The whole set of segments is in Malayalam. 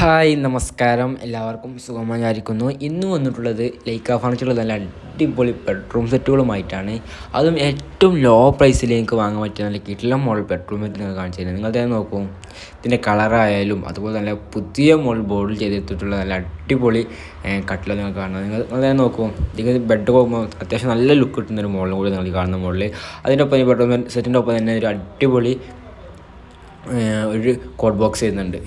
ഹായ് നമസ്കാരം. എല്ലാവർക്കും സുഖമായിരിക്കുന്നു. ഇന്ന് വന്നിട്ടുള്ളത് ലൈക്ക ഫർണിച്ചറുള്ള നല്ല അടിപൊളി ബെഡ്റൂം സെറ്റുകളുമായിട്ടാണ് അതും ഏറ്റവും ലോ പ്രൈസിൽ എനിക്ക് വാങ്ങാൻ പറ്റിയ നല്ല കിട്ടില്ല മോൾ ബെഡ്റൂം സെറ്റ് നിങ്ങൾ കാണിച്ചു തരുന്നത്. നിങ്ങൾ തന്നെ നോക്കും. ഇതിന്റെ കളറായാലും അതുപോലെ നല്ല പുതിയ മോൾ ബോർഡിൽ ചെയ്തെടുത്തിട്ടുള്ള നല്ല അടിപൊളി കട്ടില നിങ്ങൾ കാണുന്നത്. നിങ്ങൾ നിങ്ങൾ തന്നെ നോക്കും. ഇതിൽ ബെഡ് പോകുമ്പോൾ അത്യാവശ്യം നല്ല ലുക്ക് കിട്ടുന്ന ഒരു മോഡലും കൂടി നിങ്ങൾ കാണുന്ന മോളിൽ അതിന്റെ ഒപ്പം ഈ ബെഡ്റൂം സെറ്റിന്റെ ഒപ്പം തന്നെ ഒരു അടിപൊളി ഒരു കോഡ് ബോക്സ് ചെയ്യുന്നുണ്ട്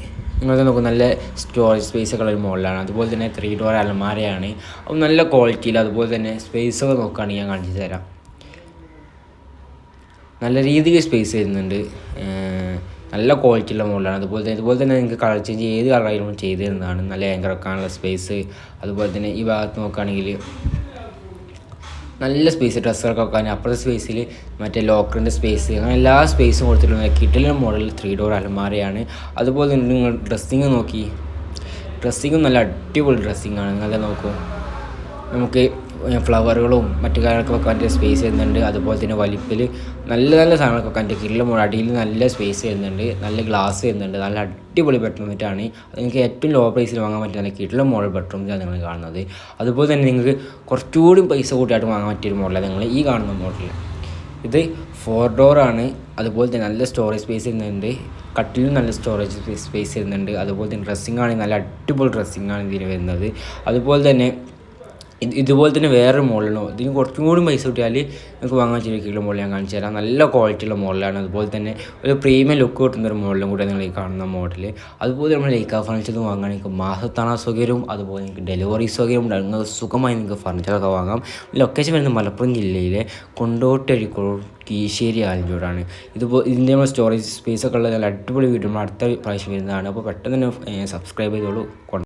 നിങ്ങൾക്ക് നോക്കും നല്ല സ്റ്റോറേജ് സ്പേസ് ഉള്ള ഒരു മോഡലാണ് അതുപോലെ തന്നെ ത്രീ ഡോർ അലമാരയാണ്. അത് നല്ല ക്വാളിറ്റിയിൽ അതുപോലെ തന്നെ സ്പേസ് സ്പേസൊക്കെ നോക്കുകയാണെങ്കിൽ ഞാൻ കാണിച്ചു തരാം. നല്ല രീതിയിൽ സ്പേസ് വരുന്നുണ്ട്. നല്ല ക്വാളിറ്റിയുള്ള മോഡലാണ് അതുപോലെ തന്നെ ഇതുപോലെ തന്നെ നിങ്ങൾക്ക് കളർ ചേഞ്ച് ഏത് കളറായാലും ചെയ്ത് തരുന്നതാണ്. നല്ല ആങ്കർ വെക്കാനുള്ള സ്പേസ് അതുപോലെ തന്നെ ഈ ഭാഗത്ത് നോക്കുകയാണെങ്കിൽ നല്ല സ്പേസ് ഡ്രസ്സുകളൊക്കെ വെക്കാൻ. അപ്പുറത്തെ സ്പേസിൽ മറ്റേ ലോക്കറിന്റെ സ്പേസ് അങ്ങനെ എല്ലാ സ്പേസും കൊടുത്തിട്ടുള്ള കിട്ടിലെ മോഡൽ ത്രീ ഡോർ അലമാരയാണ്. അതുപോലെ തന്നെ നിങ്ങൾ ഡ്രസ്സിങ് നോക്കി. ഡ്രസ്സിങ്ങും നല്ല അടിപൊളി ഡ്രസ്സിങ്ങാണ് നല്ല നോക്കൂ? നമുക്ക് ഫ്ലവറുകളും മറ്റു കാര്യങ്ങളൊക്കെ വെക്കാൻ പറ്റിയ സ്പേസ് വരുന്നുണ്ട്. അതുപോലെ തന്നെ വലിപ്പിൽ നല്ല നല്ല സാധനങ്ങളൊക്കെ വെക്കാൻ കിട്ടിലെ മോഡൽ അടിയിൽ നല്ല സ്പേസ് വരുന്നുണ്ട്. നല്ല ഗ്ലാസ് വരുന്നുണ്ട്. നല്ല അടിപൊളി ബെഡ്റൂം സെറ്റാണ് നിങ്ങൾക്ക് ഏറ്റവും ലോ പ്രൈസിൽ വാങ്ങാൻ പറ്റുന്ന കിട്ടിലെ മോഡൽ ബെഡ്റൂം സെറ്റാണ് നിങ്ങൾ കാണുന്നത്. അതുപോലെ തന്നെ നിങ്ങൾക്ക് കുറച്ചുകൂടി പൈസ കൂട്ടിയായിട്ട് വാങ്ങാൻ പറ്റിയൊരു മോഡലാണ് നിങ്ങൾ ഈ കാണുന്ന മോഡൽ ഇത് ഫോർ ഡോറാണ് അതുപോലെ തന്നെ നല്ല സ്റ്റോറേജ് സ്പേസ് വരുന്നുണ്ട്. കട്ടിലും നല്ല സ്റ്റോറേജ് സ്പേസ് വരുന്നുണ്ട്. അതുപോലെ തന്നെ ഡ്രസ്സിംഗ് ആണെങ്കിൽ നല്ല അടിപൊളി ഡ്രസ്സിംഗ് ആണ് ഇതിന് വരുന്നത്. അതുപോലെ തന്നെ ഇതുപോലെ തന്നെ വേറൊരു മോഡലാണോ ഇതിന് കുറച്ചും കൂടി പൈസ കിട്ടിയാൽ നിങ്ങൾക്ക് വാങ്ങാൻ ചെറിയ മോഡൽ ഞാൻ കാണിച്ചു തരാം. നല്ല ക്വാളിറ്റിയുള്ള മോഡലാണ് അതുപോലെ തന്നെ ഒരു പ്രീമിയം ലുക്ക് കിട്ടുന്ന ഒരു മോഡലും കൂടെ നിങ്ങൾ ഈ കാണുന്ന മോഡൽ അതുപോലെ നമ്മൾ ലൈക്ക ഫർണിച്ചർ വാങ്ങുകയാണെങ്കിൽ മാസത്താണ സൗകര്യവും അതുപോലെ നിങ്ങൾക്ക് ഡെലിവറി സൗകര്യം നിങ്ങൾക്ക് സുഖമായി നിങ്ങൾക്ക് ഫർണിച്ചറൊക്കെ വാങ്ങാം. ലൊക്കേഷൻ വരുന്നത് മലപ്പുറം ജില്ലയിലെ കൊണ്ടോട്ടരിക്കോട് കീശ്ശേരി ആലഞ്ചോടാണ്. ഇതുപോലെ ഇതിന്റെ നമ്മൾ സ്റ്റോറേജ് സ്പേസൊക്കെ ഉള്ള നല്ല അടിപൊളി വീഡിയോ അടുത്ത പ്രാവശ്യം വരുന്നതാണ്. അപ്പോൾ പെട്ടെന്ന് തന്നെ സബ്സ്ക്രൈബ് ചെയ്തോളൂ.